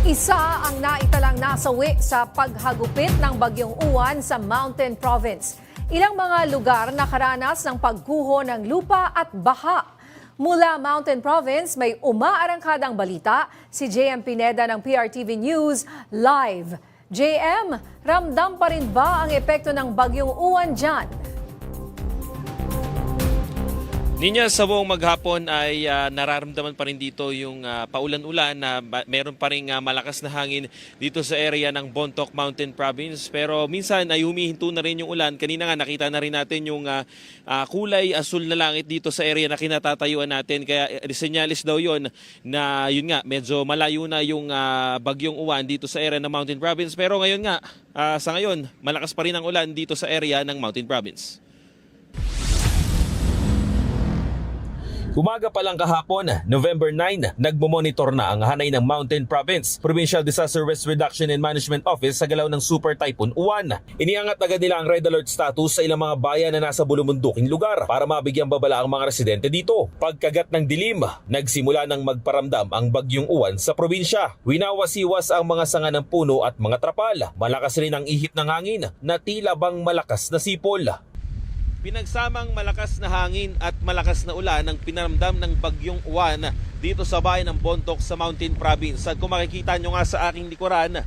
Isa ang naitalang nasawi sa paghagupit ng bagyong uwan sa Mountain Province. Ilang mga lugar nakaranas ng pagguho ng lupa at baha. Mula Mountain Province, may umaarangkadang balita si JM Pineda ng PRTV News live. JM, ramdam pa rin ba ang epekto ng bagyong uwan dyan? Ninya sa buong maghapon ay ah, nararamdaman pa rin dito yung ah, paulan-ulan na ba- meron pa rin ah, malakas na hangin dito sa area ng Bontoc Mountain Province. Pero minsan ay humihinto na rin yung ulan. Kanina nga nakita na rin natin yung ah, ah, kulay asul na langit dito sa area na kinatatayuan natin. Kaya eh, senyalis daw yon na yun nga medyo malayo na yung ah, bagyong uwan dito sa area ng Mountain Province. Pero ngayon nga ah, sa ngayon malakas pa rin ang ulan dito sa area ng Mountain Province. Umaga pa lang kahapon, November 9, nagmomonitor na ang hanay ng Mountain Province Provincial Disaster Risk Reduction and Management Office sa galaw ng Super Typhoon Uwan. Iniangat agad nila ang red alert status sa ilang mga bayan na nasa bulumunduking lugar para mabigyang babala ang mga residente dito. Pagkagat ng dilim, nagsimula ng magparamdam ang bagyong uwan sa probinsya. Winawasiwas ang mga sanga ng puno at mga trapal. Malakas rin ang ihip ng hangin na tila bang malakas na sipol. Pinagsamang malakas na hangin at malakas na ulan ang pinaramdam ng bagyong uwan dito sa bayan ng Bontoc sa Mountain Province. At kung makikita nyo nga sa aking likuran,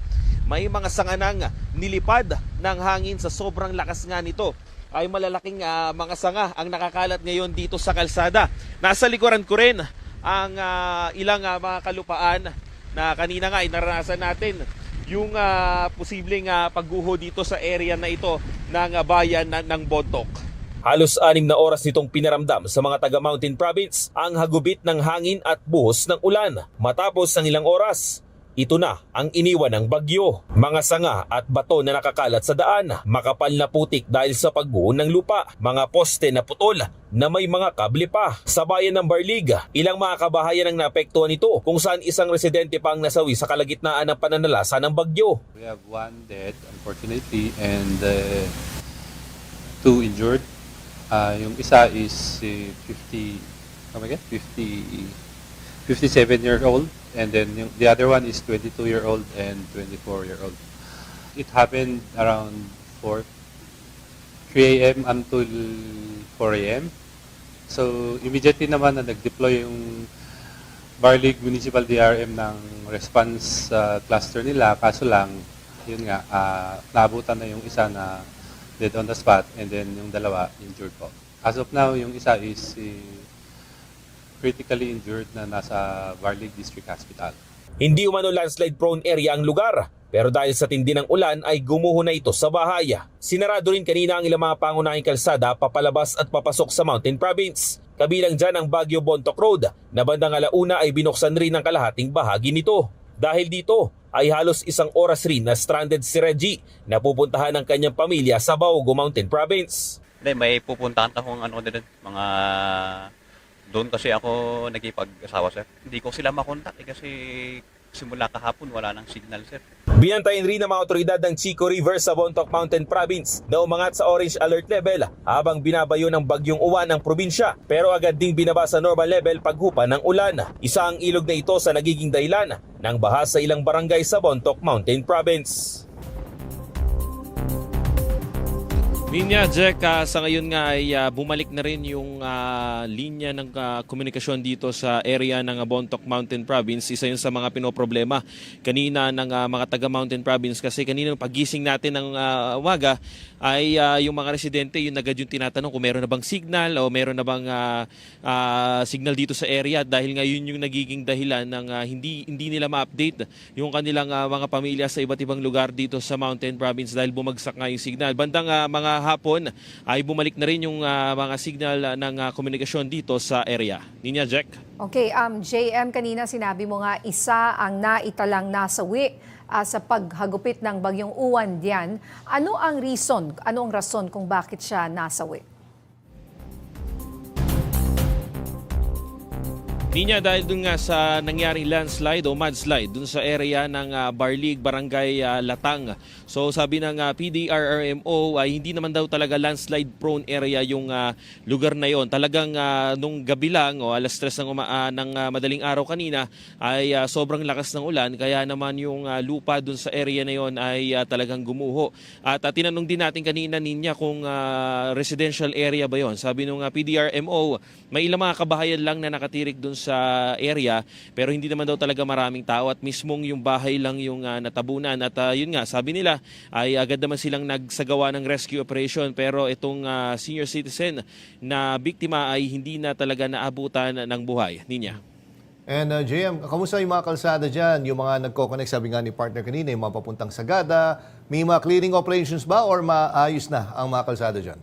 may mga sanganang nilipad ng hangin sa sobrang lakas nga nito ay malalaking ah, mga sanga ang nakakalat ngayon dito sa kalsada. Nasa likuran ko rin ang ah, ilang ah, mga kalupaan na kanina nga ay naranasan natin yung ah, posibleng ah, pagguho dito sa area na ito ng ah, bayan na- ng Bontoc. Halos anim na oras nitong pinaramdam sa mga taga Mountain Province ang hagubit ng hangin at buhos ng ulan. Matapos ng ilang oras, ito na ang iniwan ng bagyo. Mga sanga at bato na nakakalat sa daan, makapal na putik dahil sa pagguho ng lupa, mga poste na putol na may mga kable pa. Sa bayan ng Barlig, ilang mga kabahayan ang naapektuhan nito kung saan isang residente pa ang nasawi sa kalagitnaan ng pananalasa ng bagyo. We have one dead, unfortunately, and uh, two injured. Uh, yung isa is uh, 50, oh my God, 50, 57 year old, and then yung, the other one is 22 year old and 24 year old. It happened around 4, 3 a.m. until 4 a.m. So immediately naman na nag-deploy yung Barlig Municipal DRM ng response uh, cluster nila, kaso lang, yun nga, uh, naabutan na yung isa na dead on the spot and then yung dalawa injured po. As of now, yung isa is eh, critically injured na nasa Barlig District Hospital. Hindi umano landslide prone area ang lugar, pero dahil sa tindi ng ulan ay gumuho na ito sa bahay. Sinarado rin kanina ang ilang mga pangunahing kalsada papalabas at papasok sa Mountain Province. Kabilang dyan ang Baguio Bontoc Road na bandang alauna ay binuksan rin ng kalahating bahagi nito. Dahil dito ay halos isang oras rin na stranded si Reggie na pupuntahan ng kanyang pamilya sa Baogo Mountain Province. Hindi, may pupuntahan akong ano din, mga doon kasi ako nagipag-asawa, sir. Hindi ko sila makontak eh, kasi simula kahapon wala nang signal, sir. Binantayan rin ng mga otoridad ng Chico River sa Bontoc Mountain Province na umangat sa orange alert level habang binabayo ng bagyong uwan ng probinsya pero agad ding binaba sa normal level paghupa ng ulan. Isa ang ilog na ito sa nagiging dahilan ng baha sa ilang barangay sa Bontoc Mountain Province. Linya, Jack, ah, sa ngayon nga ay ah, bumalik na rin yung ah, linya ng ah, komunikasyon dito sa area ng ah, Bontoc Mountain Province. Isa yun sa mga pinoproblema kanina ng ah, mga taga Mountain Province kasi kanina pagising natin ng ah, umaga ay ah, yung mga residente yung agad yung tinatanong kung meron na bang signal o meron na bang ah, ah, signal dito sa area dahil nga yun yung nagiging dahilan ng ah, hindi hindi nila ma-update yung kanilang ah, mga pamilya sa iba't ibang lugar dito sa Mountain Province dahil bumagsak nga yung signal. Bandang ah, mga hapon ay bumalik na rin yung ah, mga signal ah, ng ah, komunikasyon dito sa area. Ninya Jack? Okay, um, JM, kanina sinabi mo nga isa ang naitalang nasawi ah, sa paghagupit ng bagyong uwan diyan. Ano ang reason, ano ang rason kung bakit siya nasawi? Ninya dahil dun nga sa nangyaring landslide o mudslide dun sa area ng ah, Barlig, Barangay ah, Latang. So sabi ng ah, PDRRMO ay hindi naman daw talaga landslide prone area yung ah, lugar na yon. Talagang ah, nung gabi lang o alas 3 ng, uma- ah, ng ah, madaling araw kanina ay ah, sobrang lakas ng ulan kaya naman yung ah, lupa dun sa area na yon ay ah, talagang gumuho. At ah, tinanong din natin kanina ninya kung ah, residential area ba yon. Sabi nung ah, PDRMO, may ilang mga kabahayan lang na nakatirik dun sa area pero hindi naman daw talaga maraming tao at mismong yung bahay lang yung ah, natabunan at ah, yun nga sabi nila ay agad naman silang nagsagawa ng rescue operation pero itong ah, senior citizen na biktima ay hindi na talaga naabutan ng buhay. Ninya. And uh, JM, kamusta yung mga kalsada dyan? Yung mga nagko-connect, sabi nga ni partner kanina, yung mga papuntang Sagada. May mga clearing operations ba or maayos na ang mga kalsada dyan?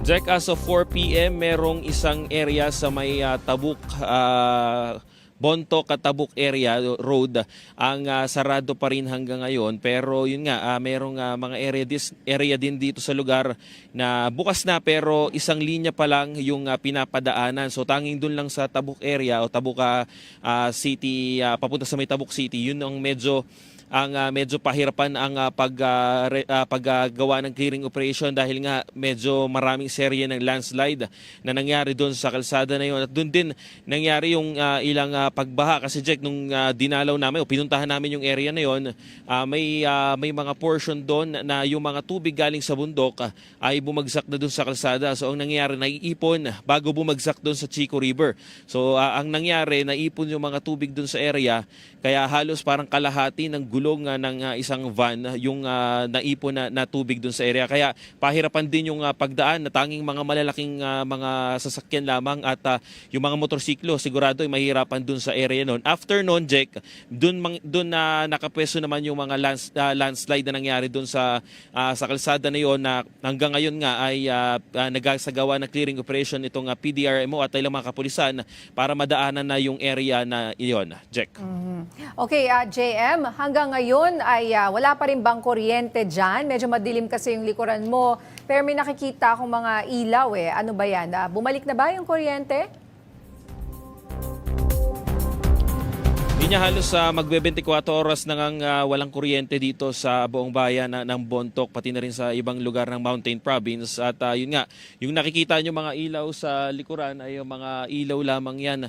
Jack, as of 4 p.m., merong isang area sa may ah, Tabuk, ah, Bontok at Tabuk area road ang ah, sarado pa rin hanggang ngayon pero yun nga ah, merong ah, mga area dis, area din dito sa lugar na bukas na pero isang linya pa lang yung ah, pinapadaanan so tanging dun lang sa Tabuk area o Tabuk ah, City ah, papunta sa may Tabuk City yun ang medyo ang ah, medyo pahirapan ang ah, pag ah, re- ah, paggawa ng clearing operation dahil nga medyo maraming serye ng landslide na nangyari doon sa kalsada na yun. At doon din nangyari yung ah, ilang ah, pagbaha. Kasi Jack nung ah, dinalaw namin o pinuntahan namin yung area na yun ah, may ah, may mga portion doon na yung mga tubig galing sa bundok ah, ay bumagsak na doon sa kalsada. So ang nangyari naiipon bago bumagsak doon sa Chico River. So ah, ang nangyari naipon yung mga tubig doon sa area. Kaya halos parang kalahati ng gulong ah, ng ah, isang van ah, yung ah, naipon na, na tubig doon sa area. Kaya pahirapan din yung ah, pagdaan na tanging mga malalaking ah, mga sasakyan lamang at ah, yung mga motorsiklo sigurado ay mahirapan doon sa area noon. After noon, Jack, doon doon na nakapwesto naman yung mga lands, ah, landslide na nangyari doon sa ah, sa kalsada na yon na hanggang ngayon nga ay ah, ah, nagsagawa ng clearing operation itong ah, PDRMO at ilang mga kapulisan para madaanan na yung area na iyon. Jack. Okay, ah, JM, hanggang ngayon ay ah, wala pa rin bang kuryente dyan? Medyo madilim kasi yung likuran mo. Pero may nakikita akong mga ilaw eh. Ano ba yan? Ah, bumalik na ba yung kuryente? Niya halos sa magbe 24 oras na ngang ah, walang kuryente dito sa buong bayan na, ng Bontok pati na rin sa ibang lugar ng Mountain Province at ah, yun nga yung nakikita nyo mga ilaw sa likuran ay yung mga ilaw lamang yan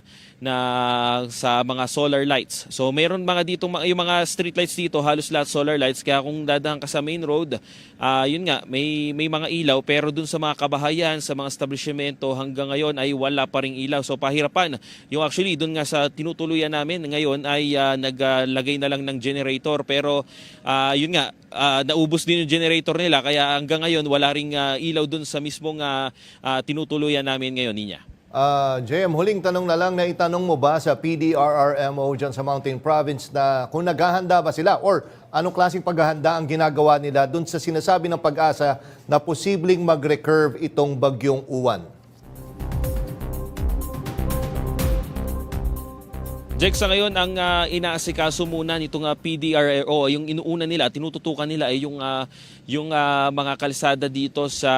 na sa mga solar lights. So meron mga dito yung mga street lights dito halos lahat solar lights kaya kung dadaan ka sa main road ah, yun nga may may mga ilaw pero dun sa mga kabahayan sa mga establishmento hanggang ngayon ay wala pa ring ilaw. So pahirapan yung actually dun nga sa tinutuluyan namin ngayon ay ah, naglagay na lang ng generator pero ah, yun nga ah, naubos din yung generator nila kaya hanggang ngayon wala ring ah, ilaw dun sa mismong ah, ah, tinutuluyan namin ngayon niya. Ah, JM, huling tanong na lang na itanong mo ba sa PDRRMO dyan sa Mountain Province na kung naghahanda ba sila or anong klaseng paghahanda ang ginagawa nila dun sa sinasabi ng pag-asa na posibleng mag-recurve itong bagyong uwan? Jake, sa ngayon, ang ah, inaasikaso muna nitong uh, PDRO, yung inuuna nila, tinututukan nila ay yung, ah, yung ah, mga kalsada dito sa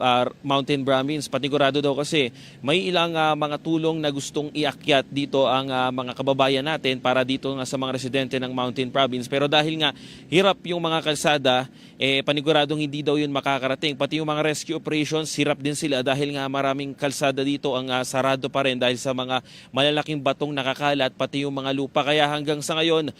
ah, Mountain Brahmins. Patigurado daw kasi may ilang ah, mga tulong na gustong iakyat dito ang ah, mga kababayan natin para dito nga sa mga residente ng Mountain Province. Pero dahil nga hirap yung mga kalsada, eh, paniguradong hindi daw yun makakarating. Pati yung mga rescue operations, hirap din sila dahil nga maraming kalsada dito ang ah, sarado pa rin dahil sa mga malalaking batong nakakalat pati yung mga lupa. Kaya hanggang sa ngayon,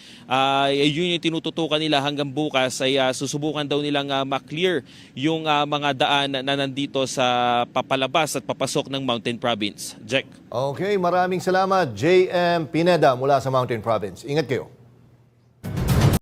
eh, yun yung tinututukan nila hanggang bukas ay ah, susubukan daw nilang ah, ma-clear yung ah, mga daan na nandito sa papalabas at papasok ng Mountain Province. Jack. Okay, maraming salamat. JM Pineda mula sa Mountain Province. Ingat kayo.